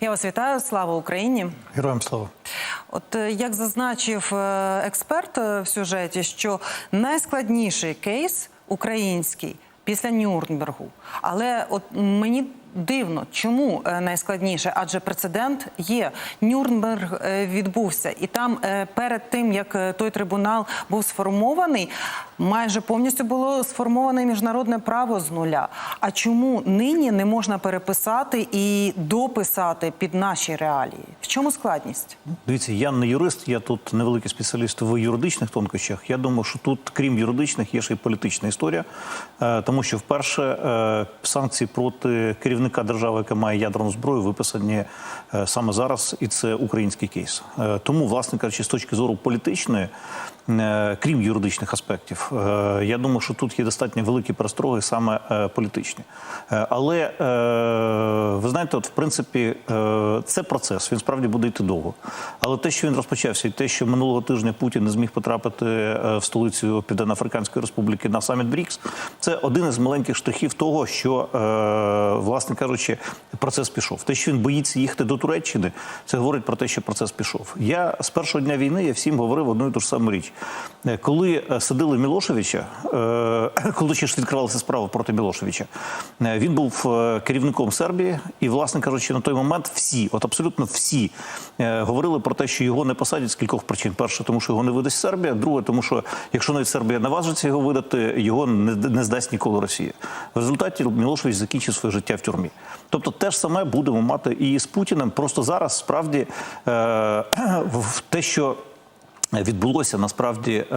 Я вас вітаю. Слава Україні. Героям слава. От е, як зазначив е, експерт е, в сюжеті, що найскладніший кейс український після Нюрнбергу. Але от мені дивно, чому найскладніше? Адже прецедент є. Нюрнберг відбувся, і там перед тим як той трибунал був сформований, майже повністю було сформоване міжнародне право з нуля. А чому нині не можна переписати і дописати під наші реалії? В чому складність? Дивіться, я не юрист, я тут невеликий спеціаліст в юридичних тонкощах. Я думаю, що тут, крім юридичних, є ще й політична історія, Е, тому що вперше е, санкції проти керівника держави, яка має ядерну зброю, виписані е, саме зараз, і це український кейс. Тому, власне кажучи, з точки зору політичної, крім юридичних аспектів, е, я думаю, що тут є достатньо великі перестроги, саме е, політичні. Е, Але ви знаєте, от в принципі, це процес. Він справді буде йти довго. Але те, що він розпочався, і те, що минулого тижня Путін не зміг потрапити в столицю Південно-Африканської Республіки на саміт БРІКС, це один із маленьких штрихів того, що, власне кажучи, процес пішов. Те, що він боїться їхати до Туреччини, це говорить про те, що процес пішов. Я з першого дня війни я всім говорив одну і ту ж саму річ. Коли садили Мілошевича, е, коли ще ж відкривалася справа проти Мілошевича, е, він був е, керівником Сербії, і, власне кажучи, на той момент всі, от абсолютно всі, говорили про те, що його не посадять з кількох причин. Перше, тому що його не видасть Сербія. Друге, тому що якщо навіть Сербія наважиться його видати, його не, не здасть ніколи Росія. В результаті Мілошевич закінчив своє життя в тюрмі. Тобто, те ж саме будемо мати і з Путіним. Просто зараз справді в те, що Відбулося насправді е,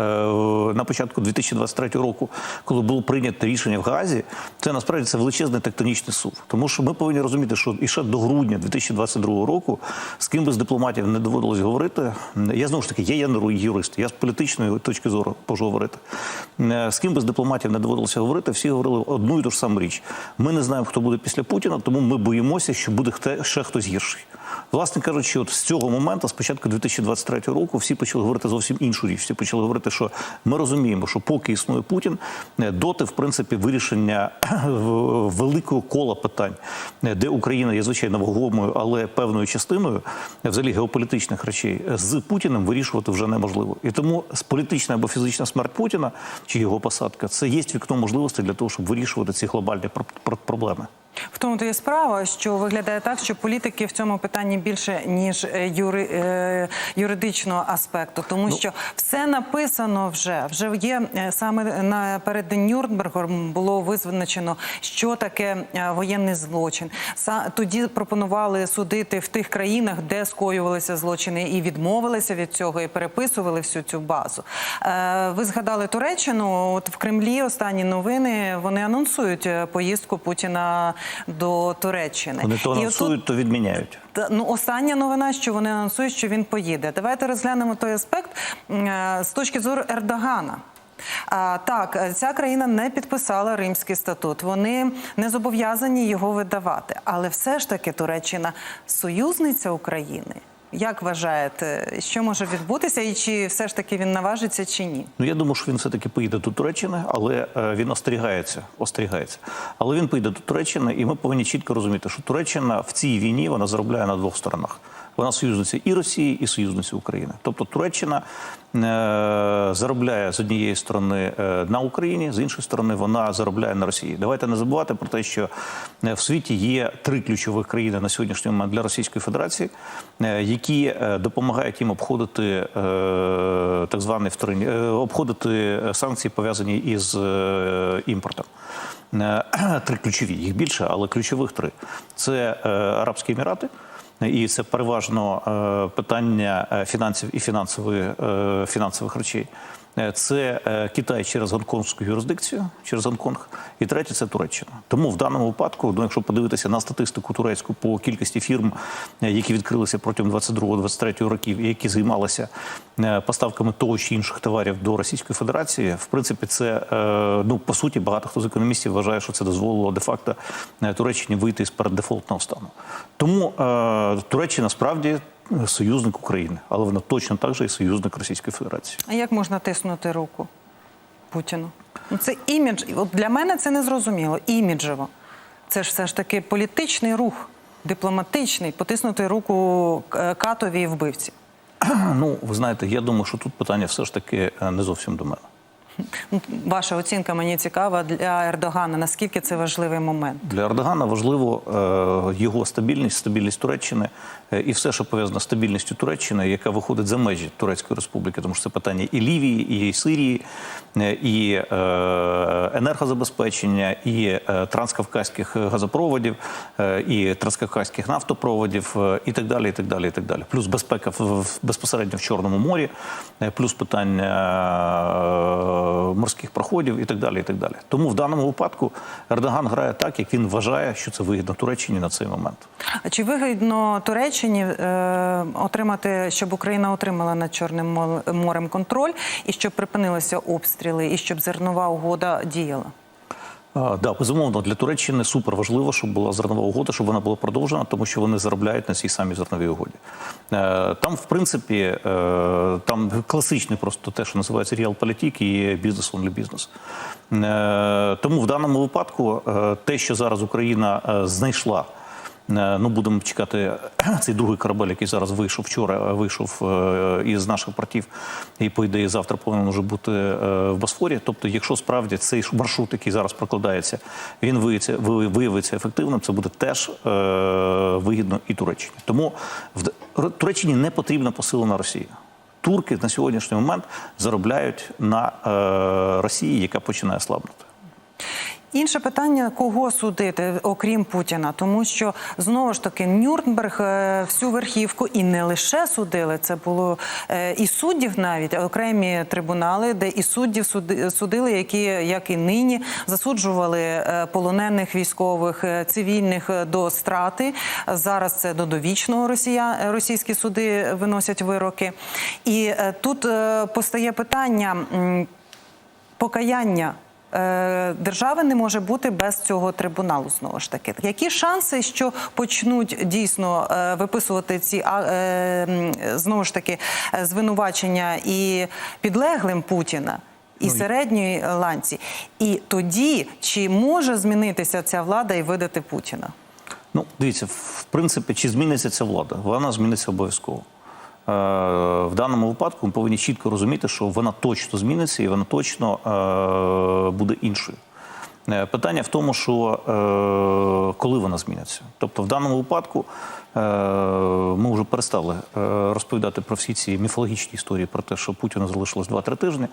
на початку 2023 року, коли було прийнято рішення в Газі. Це насправді це величезний тектонічний сув. Тому що ми повинні розуміти, що і ще до грудня 2022 року з ким би з дипломатів не доводилось говорити. Я знову ж таки, я є не юрист, я з політичної точки зору можу говорити. Е, З ким би з дипломатів не доводилося говорити, всі говорили одну і ту ж саму річ. Ми не знаємо, хто буде після Путіна, тому ми боїмося, що буде ще хтось гірший. Власне кажучи, от з цього моменту, з початку 2023 року, всі почали говорити зовсім іншу річ. Всі почали говорити, що ми розуміємо, що поки існує Путін, е, доти, в принципі, вирішення великого кола питань, е, де Україна є звичайно вагомою, але певною частиною е, взагалі геополітичних речей з Путіним вирішувати вже неможливо. І тому політична або фізична смерть Путіна чи його посадка це є вікно можливостей для того, щоб вирішувати ці глобальні пр- пр- проблеми. В тому то є справа, що виглядає так, що політики в цьому питанні більше ніж е, юри, е, юридичного аспекту, тому що все написано вже. Вже є е, саме напередодні Нюрнбергом було визначено, що таке е, воєнний злочин. Са тоді пропонували судити в тих країнах, де скоювалися злочини, і відмовилися від цього, і переписували всю цю базу. Е, Ви згадали Туреччину. От в Кремлі останні новини вони анонсують поїздку Путіна до Туреччини. Вони то анонсують, то відміняють. Ну, остання новина, що вони анонсують, що він поїде. Давайте розглянемо той аспект е, з точки зору Ердогана. А, так, ця країна не підписала Римський статут. Вони не зобов'язані його видавати. Але все ж таки Туреччина союзниця України. Як вважаєте, що може відбутися, і чи все ж таки він наважиться, чи ні? Ну я думаю, що він все таки поїде до Туреччини, але е, він остерігається, остерігається. Але він поїде до Туреччини, і ми повинні чітко розуміти, що Туреччина в цій війні вона заробляє на двох сторонах. Вона союзниця і Росії, і союзниця України. Тобто Туреччина е, заробляє з однієї сторони е, на Україні, з іншої сторони, вона заробляє на Росії. Давайте не забувати про те, що е, в світі є три ключових країни на сьогоднішній момент для Російської Федерації, які допомагають їм обходити так званий вторинні, обходити санкції пов'язані із імпортом. Три ключові, їх більше, але ключових три. Це Арабські Емірати. І це переважно е, питання е, фінансів і фінансової, е, фінансових речей. Е, Це е, Китай через гонконгську юрисдикцію, через Гонконг, і третє це Туреччина. Тому в даному випадку, ну, якщо подивитися на статистику турецьку по кількості фірм, е, які відкрилися протягом 22-23 років, і які займалися поставками того чи інших товарів до Російської Федерації, в принципі, це ну по суті багато хто з економістів вважає, що це дозволило де-факто е, Туреччині вийти з переддефолтного стану. Тому Туреччина справді союзник України, але вона точно так же і союзник Російської Федерації. А як можна тиснути руку Путіну? Ну, це імідж. От для мене це не зрозуміло. Іміджево. Це ж все ж таки політичний рух. дипломатичний потиснути руку е, катові і вбивці? Ну, ви знаєте, я думаю, що тут питання все ж таки е, не зовсім до мене. Ваша оцінка мені цікава для Ердогана. Наскільки це важливий момент? Для Ердогана важливо е, його стабільність, стабільність Туреччини е, і все, що пов'язано з стабільністю Туреччини, яка виходить за межі Турецької республіки, тому що це питання і Лівії, і Сирії, е, і енергозабезпечення, і транскавказьких газопроводів, і транскавказьких нафтопроводів, і так далі. І так далі, і так далі. Плюс безпека в, безпосередньо в Чорному морі, плюс питання морських проходів і так далі. І так далі. Тому в даному випадку Ердоган грає так, як він вважає, що це вигідно Туреччині на цей момент. А чи вигідно Туреччині е, отримати, щоб Україна отримала над Чорним Мо- морем контроль і щоб припинилися обстріли, і щоб зернова угода діяла? А, Да, безумовно, для Туреччини супер важливо, щоб була зернова угода, щоб вона була продовжена, тому що вони заробляють на цій самій зерновій угоді. Е, Там, в принципі, е, там класичний просто те, що називається реалполітік і бізнес онлі бізнес. Е, Тому в даному випадку е, те, що зараз Україна знайшла. Е, Ну, будемо чекати цей другий корабель, який зараз вийшов вчора, е, вийшов е, із наших портів, і по ідеї завтра повинен уже бути в Босфорі. Тобто, якщо справді цей маршрут, який зараз прокладається, він виявиться, ви- виявиться ефективним, це буде теж вигідно і Туреччині. Тому в Туреччині не потрібна посилена Росія. Турки на сьогоднішній момент заробляють на Росії, яка починає слабнути. Інше питання: кого судити, окрім Путіна, тому що знову ж таки Нюрнберг е, всю верхівку і не лише судили. Це було е, і суддів, навіть окремі трибунали, де і суддів судили, які як і нині засуджували е, полонених військових цивільних до страти. Зараз це до довічного росія російські суди виносять вироки. І тут постає питання. покаяння держави не може бути без цього трибуналу. Знову ж таки, які шанси, що почнуть дійсно е, виписувати ці е, знову ж таки е, звинувачення і підлеглим Путіна? І середньої ланці, і тоді чи може змінитися ця влада і видати Путіна? Ну, дивіться, в принципі, чи зміниться ця влада? Вона зміниться обов'язково. Е, В даному випадку ми повинні чітко розуміти, що вона точно зміниться і вона точно е, буде іншою. Е, Питання в тому, що коли вона зміниться. Тобто, в даному випадку ми вже перестали е, розповідати про всі ці міфологічні історії про те, що Путіну залишилось 2-3 тижні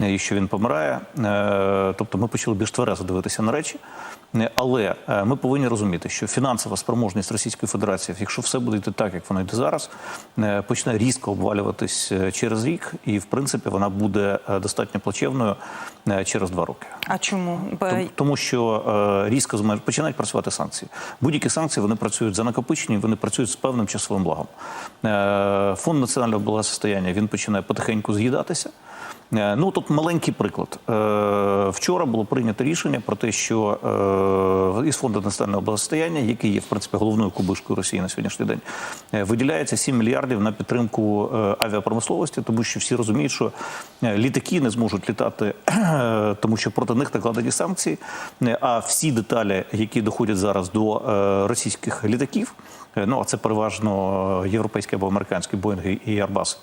е, і що він помирає. Е, Тобто ми почали більш тверезо дивитися на речі. Е, Але е, ми повинні розуміти, що фінансова спроможність Російської Федерації, якщо все буде йти так, як воно йде зараз, е, почне різко обвалюватись е, через рік, і в принципі вона буде е, достатньо плачевною е, через два роки. А чому Тому- що е, різко починають працювати санкції. Будь-які санкції вони працюють за накопичення, вони працюють з певним часовим благом. Е, Фонд національного благосостояння він починає потихеньку з'їдатися. Е, Ну тут маленький приклад. Е, Вчора було прийнято рішення про те, що е, із фонду національного благосостояння, який є в принципі головною кубишкою Росії на сьогоднішній день, виділяється 7 мільярдів на підтримку авіапромисловості, тому що всі розуміють, що літаки не зможуть літати, тому що проти них накладені санкції. А всі деталі, які доходять зараз до російських літаків, ну а це переважно європейські або американські Боїнги і Арбаси.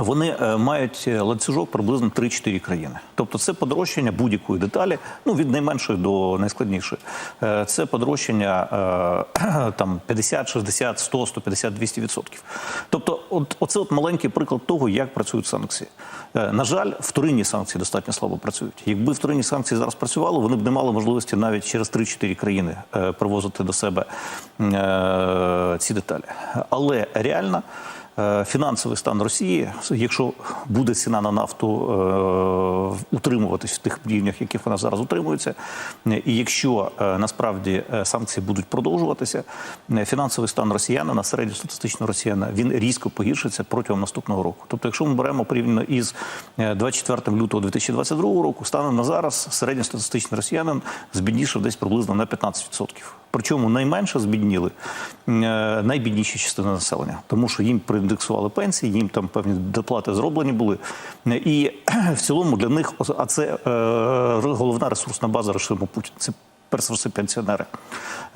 Е, вони е, мають ланцюжок приблизно 3-4 країни. Тобто це подорожчання будь-якої деталі, ну від найменшої до найскладнішої. Е, Це подорожчання е, там 50, 60, 100, 150, 200 відсотків. Тобто, от оце от маленький приклад того, як працюють санкції. Е, На жаль, вторинні санкції достатньо слабо працюють. Якби вторинні санкції зараз працювали, вони б не мали можливості навіть через 3-4 країни е, привозити до себе е, ці деталі. Але реально. Е, Фінансовий стан Росії, якщо буде ціна на нафту е, утримуватись в тих рівнях, яких вона зараз утримується, е, і якщо насправді санкції будуть продовжуватися, фінансовий стан росіянина, середньостатистичного росіяна, він різко погіршиться протягом наступного року. Тобто, якщо ми беремо порівняно із е, 24 лютого 2022 року, станом на зараз середньостатистичний росіянин збіднішав десь приблизно на 15%. Причому найменше збідніли е, найбідніші частини населення, тому що їм проіндексували пенсії, їм там певні доплати зроблені були. Е, І в цілому для них, а це е, головна ресурсна база режиму Путіна. Це перш пенсіонери.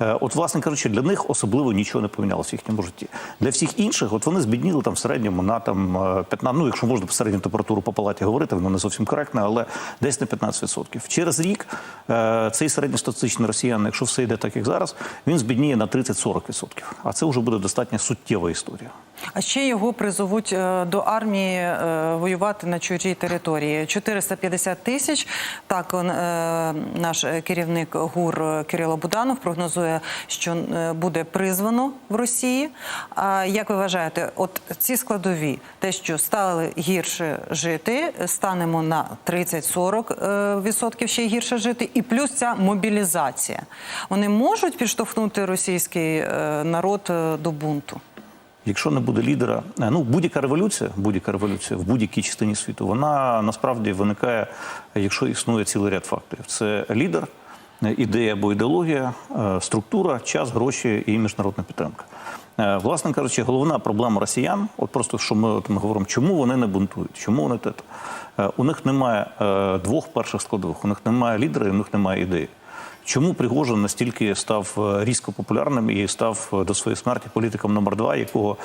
Е, От, власне кажучи, для них особливо нічого не помінялося в їхньому житті. Для всіх інших, от вони збідніли там в середньому на там е, 15, ну якщо можна по середню температуру по палаті говорити, воно не зовсім коректне, але десь на 15%. Через рік е, цей середньостатистичний росіян, якщо все йде так, як зараз, він збідніє на 30-40%. А це вже буде достатньо суттєва історія. А ще його призовуть е, до армії е, воювати на чужій території. 450 тисяч. Так е, наш керівник ГУР Кирило Буданов прогнозує, що буде призвано в Росії. А як ви вважаєте, от ці складові, те, що стали гірше жити, станемо на 30-40% е, відсотків ще гірше жити, і плюс ця мобілізація. Вони можуть підштовхнути російський народ до бунту. Якщо не буде лідера, е, ну будь-яка революція, будь-яка революція в будь-якій частині світу, вона насправді виникає, якщо існує цілий ряд факторів. Це лідер, е, ідея або ідеологія, е, структура, час, гроші і міжнародна підтримка. Власне кажучи, головна проблема росіян, от просто що ми, от ми говоримо, чому вони не бунтують, чому вони те. У них немає двох перших складових, у них немає лідера, і у них немає ідеї. Чому Пригожин настільки став е, різко популярним і став е, до своєї смерті політиком номер два, якого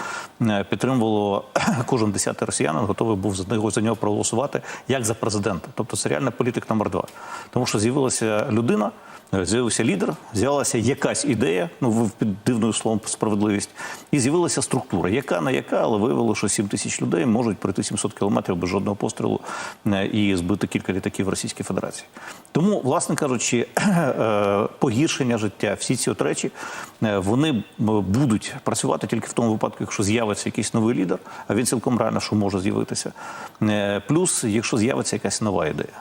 е, підтримувало кожен десятий росіянин, готовий був за нього за нього проголосувати як за президента. Тобто це реально політик номер два. Тому що з'явилася людина, з'явився лідер, з'явилася якась ідея, ну під дивною словом справедливість, і з'явилася структура, яка не яка, але виявило, що 7 тисяч людей можуть пройти 700 кілометрів без жодного пострілу е, і збити кілька літаків Російській Федерації. Тому, власне кажучи, е, погіршення життя, всі ці от речі, е, вони будуть працювати тільки в тому випадку, якщо з'явиться якийсь новий лідер, а він цілком реально що може з'явитися. Плюс, якщо з'явиться якась нова ідея.